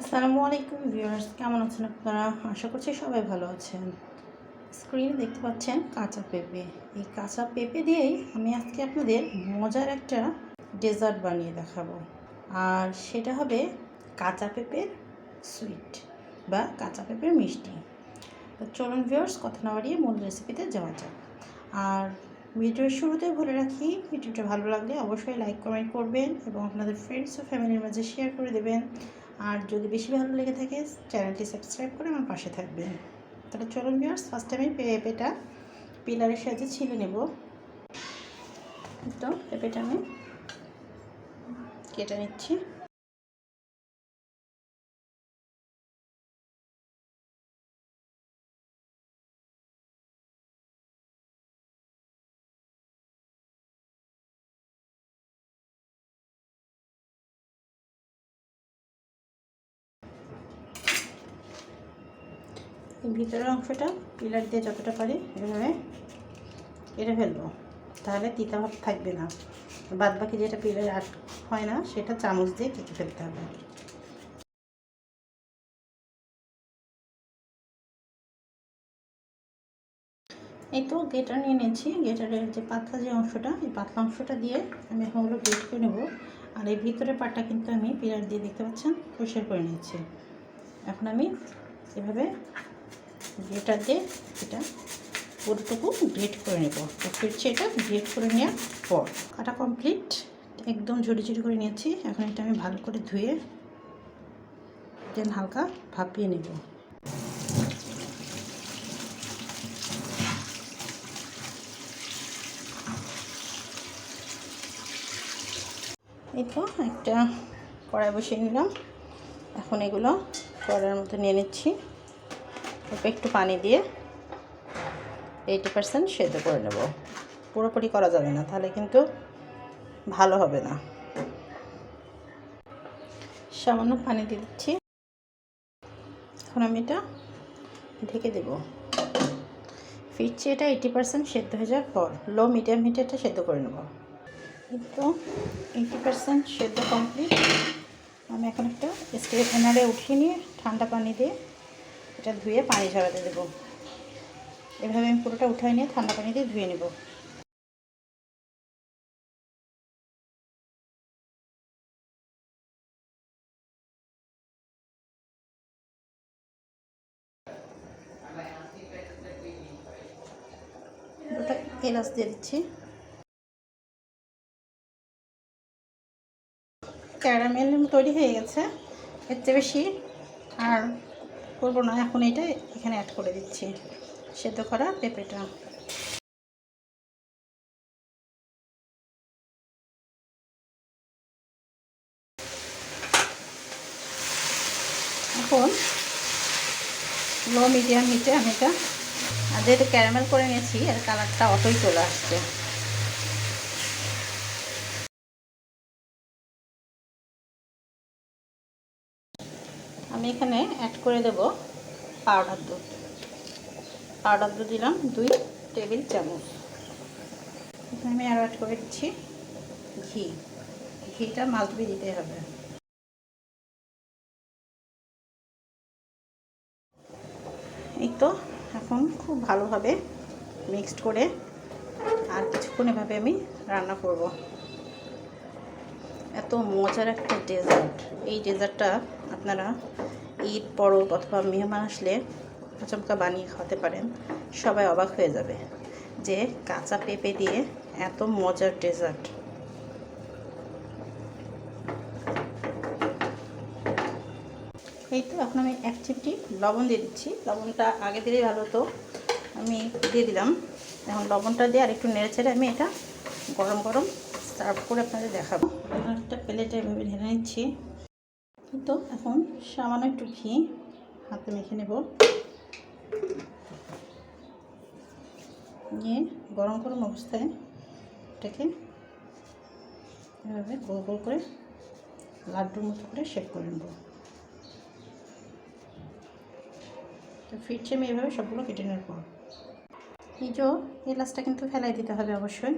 আসসালামু আলাইকুম ভিউয়ার্স, কেমন আছেন আপনারা? আশা করছি সবাই ভালো আছেন। স্ক্রিনে দেখতে পাচ্ছেন কাঁচা পেঁপে। এই কাঁচা পেঁপে দিয়েই আমি আজকে আপনাদের মজার একটা ডেজার্ট বানিয়ে দেখাবো। আর সেটা হবে কাঁচা পেঁপের সুইট বা কাঁচা পেঁপের মিষ্টি। তো চলুন ভিউয়ার্স, কথা না বাড়িয়ে মূল রেসিপিতে যাওয়া যাক। আর ভিডিওর শুরুতে বলে রাখি, ভিডিওটা ভালো লাগলে অবশ্যই লাইক কমেন্ট করবেন এবং আপনাদের ফ্রেন্ডস ও ফ্যামিলির মাঝে শেয়ার করে দেবেন। আর যদি বেশি ভালো লেগে থাকে, চ্যানেলটি সাবস্ক্রাইব করে আমার পাশে থাকবেন। তাহলে চলুন ভিউয়ার্স ফার্স্ট আমি পেঁপেটা পিলারের সাহায্যে ছিলে নেব। তো, পেঁপেটা আমি কেটে নিচ্ছি। ভিতরের অংশটা পিলার দিয়ে যতটা পারি এভাবে কেটে ফেলব। তাহলে তিতা ভাব থাকবে না। বাদ বাকি যেটা পিলার আট হয় না, সেটা চামচ দিয়ে কেটে ফেলতে হবে। এই তো গেটার নিয়ে নিয়েছি। গেটারের যে পাতলা যে অংশটা, এই পাতলা অংশটা দিয়ে আমি এখন ওগুলো গ্রেট করে নেব। আর এই ভিতরের পাটটা কিন্তু আমি পিলার দিয়ে দেখতে পাচ্ছেন পরিষ্কার করে নিয়েছি। এখন আমি এভাবে গ্রেটার দিয়ে এটা পুরোটুকু গ্রেট করে নেব। তো ফিরছি এটা গ্রেট করে নেওয়ার পর। কাটা কমপ্লিট একদম ঝুড়ি ঝুড়ি করে নিয়েছি। এখন এটা আমি ভালো করে ধুয়ে দেন হালকা ভাপিয়ে নেব। তো একটা কড়াই বসিয়ে নিলাম। এখন এগুলো কড়াইয়ের মধ্যে নিয়ে নিচ্ছি। একটু পানি দিয়ে এইটি পার্সেন্ট সেদ্ধ করে নেব। পুরোপুরি করা যাবে না, তাহলে কিন্তু ভালো হবে না। সামান্য পানি দিয়ে দিচ্ছি। এখন আমি এটা ঢেকে দেব। ফিরছি এটা এইটি পার্সেন্ট সেদ্ধ হয়ে যাওয়ার পর লো মিডিয়াম হিটে এটা সেদ্ধ করে নেব। কিন্তু এইটি পার্সেন্ট সেদ্ধ কমপ্লিট আমি এখন একটা স্টে এনারে উঠিয়ে নিয়ে ঠান্ডা পানি দিয়ে এটা ধুয়ে পানি ঝরাতে দেবো। এভাবে আমি পুরোটা উঠাই নিয়ে ঠান্ডা পানি দিয়ে ধুয়ে নেব। এলাচ দিয়ে দিচ্ছি। ক্যারামেল তৈরি হয়ে গেছে, এর চেয়ে বেশি আর করব না, এখন এটা এখানে অ্যাড করে দিচ্ছি। সেদ্ধ করা পেঁপেটা। এখন লো মিডিয়াম হিটে আমি এটা আর যেহেতু ক্যারামেল করে নিয়েছি, এর কালারটা অতই চলে আসছে। আমি এখানে অ্যাড করে দেব পাউডার দুধ। পাউডার দুধ দিলাম দুই টেবিল চামচ। এখানে আমি আরও অ্যাড করে দিচ্ছি ঘি। ঘিটা মালটবি দিতে হবে। এই তো এখন খুব ভালোভাবে মিক্সড করে আর কিছুক্ষণ এভাবে আমি রান্না করব। এত মজার একটা ডেজার্ট এই ডেজার্টটা আপনারা ঈদ, পরব অথবা মেহমান আসলে চমকা বানিয়ে খাওয়াতে পারেন, সবাই অবাক হয়ে যাবে যে কাঁচা পেঁপে দিয়ে এত মজার ডেজার্ট। এই তো এখন আমি এক চিমটি লবণ দিয়ে দিচ্ছি। লবণটা আগে দিলেই ভালো হতো। আমি দিয়ে দিলাম। এখন লবণটা দিয়ে আর একটু নেড়ে ছেড়ে আমি এটা গরম গরম সার্ভ করে আপনাদের দেখাবো। একটা প্লেটে এভাবে ঢেলে নিচ্ছি। তো, এখন সামান্য একটু ঘি হাতে মেখে নেব। নিয়ে গরম গরম অবস্থায় এটাকে এভাবে গোল গোল করে লাড্ডুর মতো করে শেক করে নেব। তো ফিরছে আমি এভাবে সবগুলো কেটে নেওয়ার পর। এই যে, এলাচটা কিন্তু ফেলাই দিতে হবে অবশ্যই।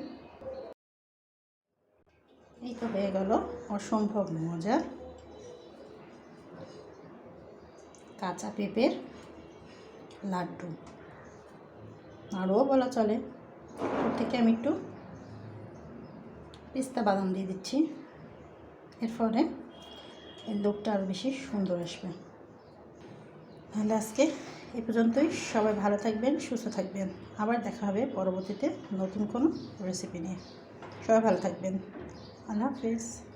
এই তো হয়ে গেল অসম্ভব মজার কাঁচা পেঁপের লাড্ডু। আরও বলা চলে। ওর থেকে আমি একটু পিস্তা বাদাম দিয়ে দিচ্ছি। এর ফলে এর লোকটা আরও বেশি সুন্দর আসবে। তাহলে আজকে এ পর্যন্তই। সবাই ভালো থাকবেন, সুস্থ থাকবেন। আবার দেখা হবে পরবর্তীতে নতুন কোনো রেসিপি নিয়ে। সবাই ভালো থাকবেন। আল্লাহ হাফিজ।